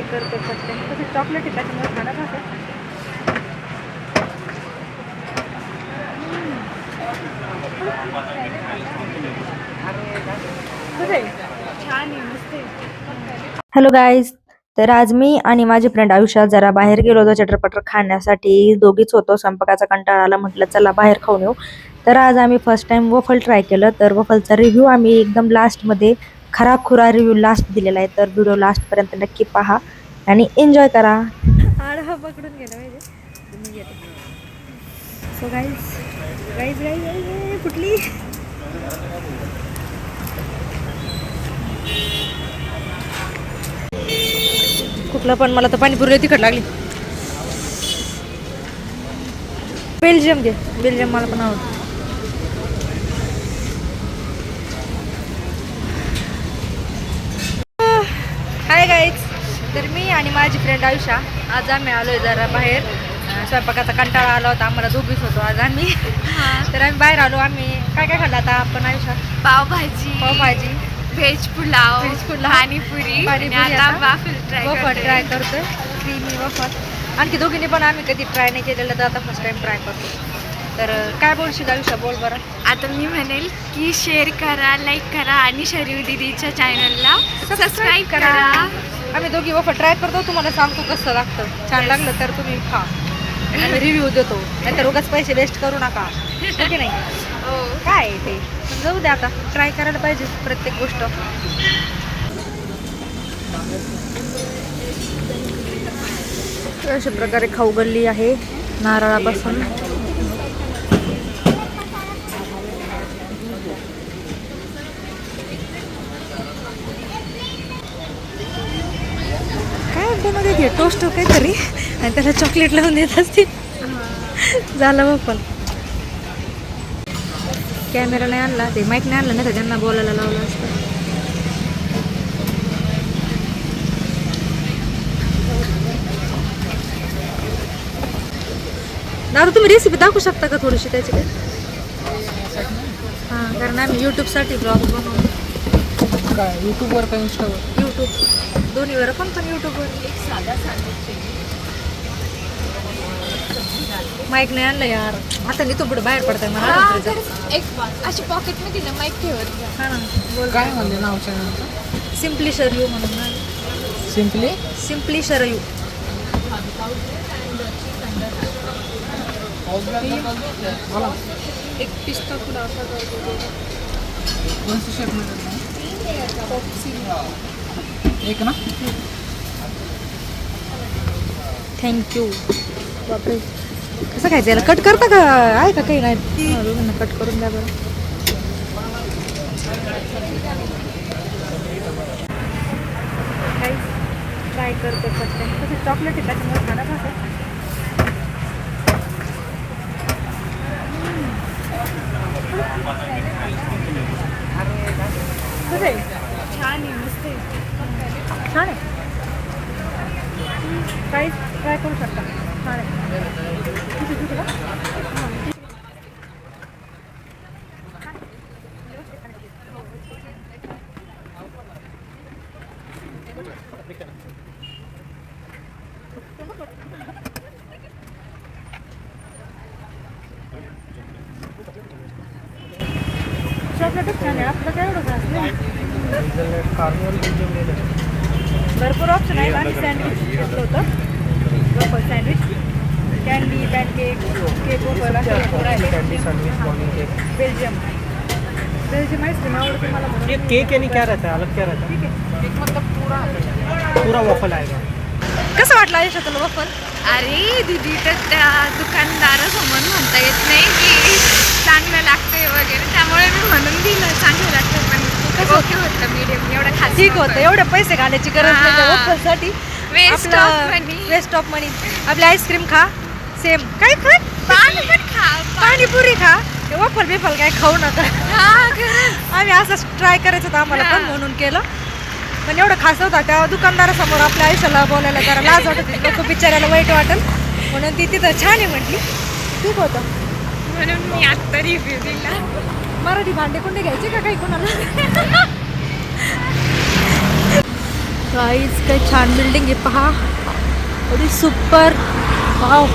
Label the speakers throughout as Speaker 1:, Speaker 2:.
Speaker 1: Try करते first time तसं chocolate आहे त्याच्यामुळे खाणं खाते. हॅलो गाईज तर आज मी आणि माझे फ्रेंड आयुष्यात जरा बाहेर गेलो होतो चटरपटर खाण्यासाठी. दोघीच होतो स्वयंपाकाचा कंटाळा आला म्हटलं चला बाहेर खाऊन येऊ. तर आज आम्ही फर्स्ट टाइम वफल ट्राय केलं. तर वफलचा रिव्ह्यू आम्ही एकदम लास्टमध्ये खराब खुरा रिव्ह्यू लास्ट दिलेला आहे तर व्हिडिओ लास्टपर्यंत नक्की पहा आणि एन्जॉय करा. आडहा पकडून गेला पाहिजे सो गाईज गाईज गाईज कुठली कुठलं पण मला तर पाणीपुरी तिखट लागली. बेल्जियम घे. बेल्जियम मला पण आवडतं हाय गाईज तर मी आणि माझी फ्रेंड आयुषा आज आम्ही आलोय जरा बाहेर. स्वयंपाकाचा कंटाळा आला होता आम्हाला दोघीच होतो आज आम्ही. तर आम्ही बाहेर आलो आम्ही काय काय खाल्लं आता आपण Ayusha?
Speaker 2: Pav bhaji
Speaker 1: pav bhaji.
Speaker 2: Veg pulao
Speaker 1: veg pulao,
Speaker 2: panipuri. आणि. वाफल ट्राय
Speaker 1: वफर ट्राय करतोय. क्रीमी वफर आणखी दोघींनी पण आम्ही कधी ट्राय नाही केलेलं तर आता फर्स्ट टाइम ट्राय करतो तर काय बोलशील आयुष्या बोल बरं.
Speaker 2: आता मी म्हणेल की शेअर करा लाईक करा आणि शरीर दीदीच्या चॅनलला सबस्क्राईब करा.
Speaker 1: आम्ही दोघी वफा ट्राय करतो तुम्हाला सांगतो कसं लागतं. छान लागलं तर तुम्ही खा. आम्ही रिव्ह्यू देतो. नाहीतर उगाच पैसे वेस्ट करू नका. की नाही?
Speaker 2: हो.
Speaker 1: काय आहे ते? जाऊ द्या आता. ट्राय करायला पाहिजे प्रत्येक गोष्ट. अशा प्रकारे खाऊ गल्ली आहे. नारळापासून. टोस्ट काहीतरी आणि त्याला चॉकलेट लावून देत असतील. झालं मग पण. कॅमेरा नाही आणला ते माईक नाही आणलं नाही तर त्यांना बोलायला लावलं असतं. दादा तुम्ही रेसिपी दाखवू शकता का थोडीशी त्याची काही हां कारण आम्ही यूट्यूबसाठी ब्लॉग बनवतो.
Speaker 3: काय यूट्यूबवर का इंस्टावर
Speaker 1: यूट्यूब दोन्हीवर. पण पण यूट्यूबवर माईक नाही आणलं यार. आता मी तो पुढे बाहेर पडताय मला.
Speaker 2: एक अशी पॉकेटमध्ये ना माईक ठेवत जा.
Speaker 1: हा ना. बोल.
Speaker 3: काय म्हणले नाव चॅनलचं
Speaker 1: सिम्पली शरयू म्हणून ना.
Speaker 3: सिम्पली
Speaker 1: सिम्पली शरयू
Speaker 3: बोला.
Speaker 2: एक पिस्ता पुलाव
Speaker 3: कोणतं शेप एक ना
Speaker 1: थँक्यू बापरे. कसं खायचं याला कट करता का? आहे का काही? नाही. कट करून द्या बरं. ट्राय करते तसं चॉकलेट आहे त्याच्यामुळे खाणं खाते. चॉकलेटच छान आहे आपलं काय एवढं खास नाही भरपूर ऑप्शन आहेत आम्ही सँडविच घेतलं होतं local sandwich candy pancake cake वगैरे आहे बेल्जियम बेल्जियम आईस्क्रीम आवडते मला
Speaker 3: ये केक यानी क्या रहता है? अलग क्या रहता
Speaker 1: ठीक आहे
Speaker 3: है मतलब पूरा। पूरा वॉफल आएगा।
Speaker 1: कसं वाटलं आयुष्यात तुला वफल
Speaker 2: अरे दीदी तर त्या दुकानदारासमोर म्हणता येत नाही की चांगलं लागतंय वगैरे. त्यामुळे मी म्हणून दिलं चांगलं लागतं पण
Speaker 1: कसं
Speaker 2: ओके होतं? मीडियम एवढं खास
Speaker 1: ठीक होतं एवढे पैसे घालायची गरज नाही
Speaker 2: waste of money
Speaker 1: waste of money आपली आईस्क्रीम खा सेम काय खा?
Speaker 2: पाणी पण खा
Speaker 1: पाणीपुरी खा. वफल बिफल काय खाऊ नका. आम्ही असंच ट्राय करायचं होतं आम्हाला पण. म्हणून केलं. पण एवढं खास होता त्या दुकानदारासमोर आपल्या आयुष्याला बोलायला जरा लाज वाटत लोक बिचारायला वाईट वाटेल. म्हणून ती तिथं छान आहे म्हटली. ठीक होतं.
Speaker 2: म्हणून मी आत्ता रिव्ह्यू दिला.
Speaker 1: मराठी भांडे कोणते घ्यायचे का काही कोणाला? काहीच काही छान बिल्डिंग आहे पहा. एवढी सुपर वाव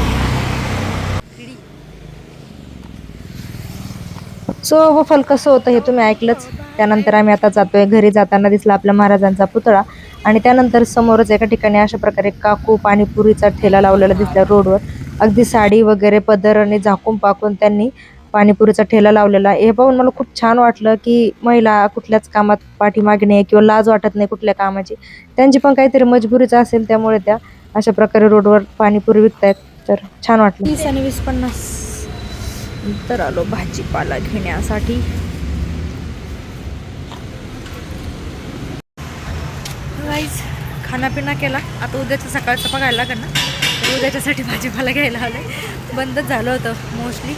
Speaker 1: सो हो, वफल कसं होतं हे तुम्ही ऐकलंच. त्यानंतर आम्ही आता जातोय घरी जाताना दिसला आपल्या महाराजांचा पुतळा. आणि त्यानंतर समोरच एका ठिकाणी अशा प्रकारे काकू पाणीपुरीचा ठेला लावलेला दिसला रोडवर. अगदी साडी वगैरे पदर आणि झाकून पाकून त्यांनी पाणीपुरीचा ठेला लावलेला हे पाहून मला खूप छान वाटलं की महिला कुठल्याच कामात पाठीमागे नाही किंवा लाज वाटत नाही कुठल्या कामाची. त्यांची पण काहीतरी मजबुरीच असेल त्यामुळे त्या अशा प्रकारे रोडवर पाणीपुरी विकतायत. तर छान वाटलं. वीस आणि वीस पन्नास. तर आलो भाजीपाला घेण्यासाठी. गाईज खानापिना केला. आता उद्याचं सकाळचं बघायला लागेल ना. तर उद्याच्यासाठी भाजीपाला घ्यायला आलं बंदच झालं होतं मोस्टली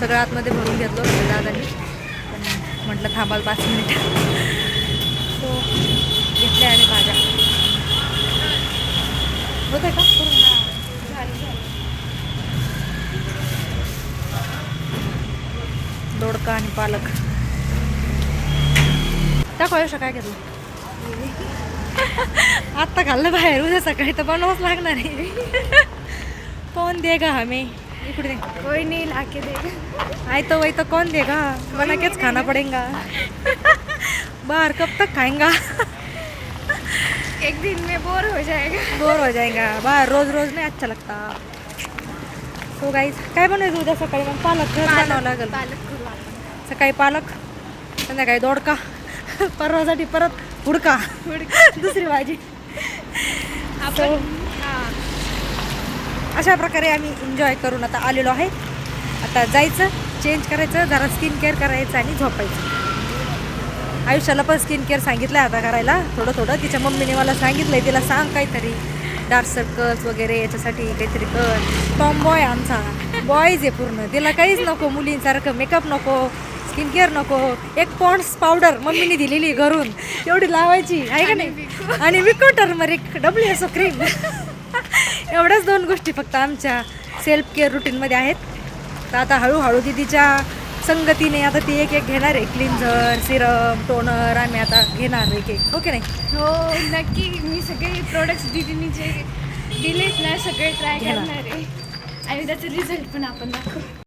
Speaker 1: सगळं आतमध्ये भरून घेतलं होतं दादानी. पण म्हटलं थांबाल पाच मिनिट. सो घेतल्या आणि भाज्या. होत आहे का करून दोडका आणि पालक. टाकू आयुष्य काय घेतलं? आत्ता खाल्लं बाहेर उद्या सकाळी तर बनवाच लागणार आहे. कौन देगा हमें? इकडे दे.
Speaker 2: कोई नहीं लाके देगा
Speaker 1: आए तो वही तो कौन देगा बना के खाना पड़ेगा. बाहर कब तक खाएंगा
Speaker 2: एक दिन में बोर हो जाएगा.
Speaker 1: बोर हो जाएगा बाहर रोज रोज नहीं अच्छा लगता. सो गाईज काय बनायचं उद्या सकाळी? मग पालक घरात बनावं लागेल.
Speaker 2: पालक.
Speaker 1: सकाळी पालक संध्याकाळी दोडका परवासाठी परत हुडका दुसरी भाजी.
Speaker 2: आपण हा.
Speaker 1: अशा प्रकारे आम्ही एन्जॉय करून आता आलेलो आहे. आता जायचं चेंज करायचं जरा स्किन केअर करायचं आणि झोपायचं. आयुष्याला पण स्किन केअर सांगितलं आता करायला. थोडं थोडं. तिच्या मम्मीने मला सांगितलंय तिला सांग काहीतरी. डार्क सर्कल्स वगैरे याच्यासाठी काहीतरी कर. टॉम बॉय आमचा. बॉयज आहे पूर्ण. तिला काहीच नको मुलींसारखं. मेकअप नको. स्किन केअर नको एक पॉन्ड्स पावडर मम्मीने दिलेली घरून. एवढी लावायची आहे का नाही? आणि Vicco turmeric W S O cream एवढ्याच दोन गोष्टी फक्त आमच्या सेल्फ केअर रुटीनमध्ये आहेत. तर आता हळूहळू दिदीच्या संगतीने आता ती एक एक घेणार आहे. क्लिन्झर सिरम टोनर आम्ही आता घेणार एक एक. ओके नाही?
Speaker 2: हो नक्की. मी सगळे प्रोडक्ट्स दिदीने जे दिलेत ना सगळे ट्राय
Speaker 1: घेणार.
Speaker 2: करणार आहे. आणि त्याचे रिझल्ट पण आपण दाखवू.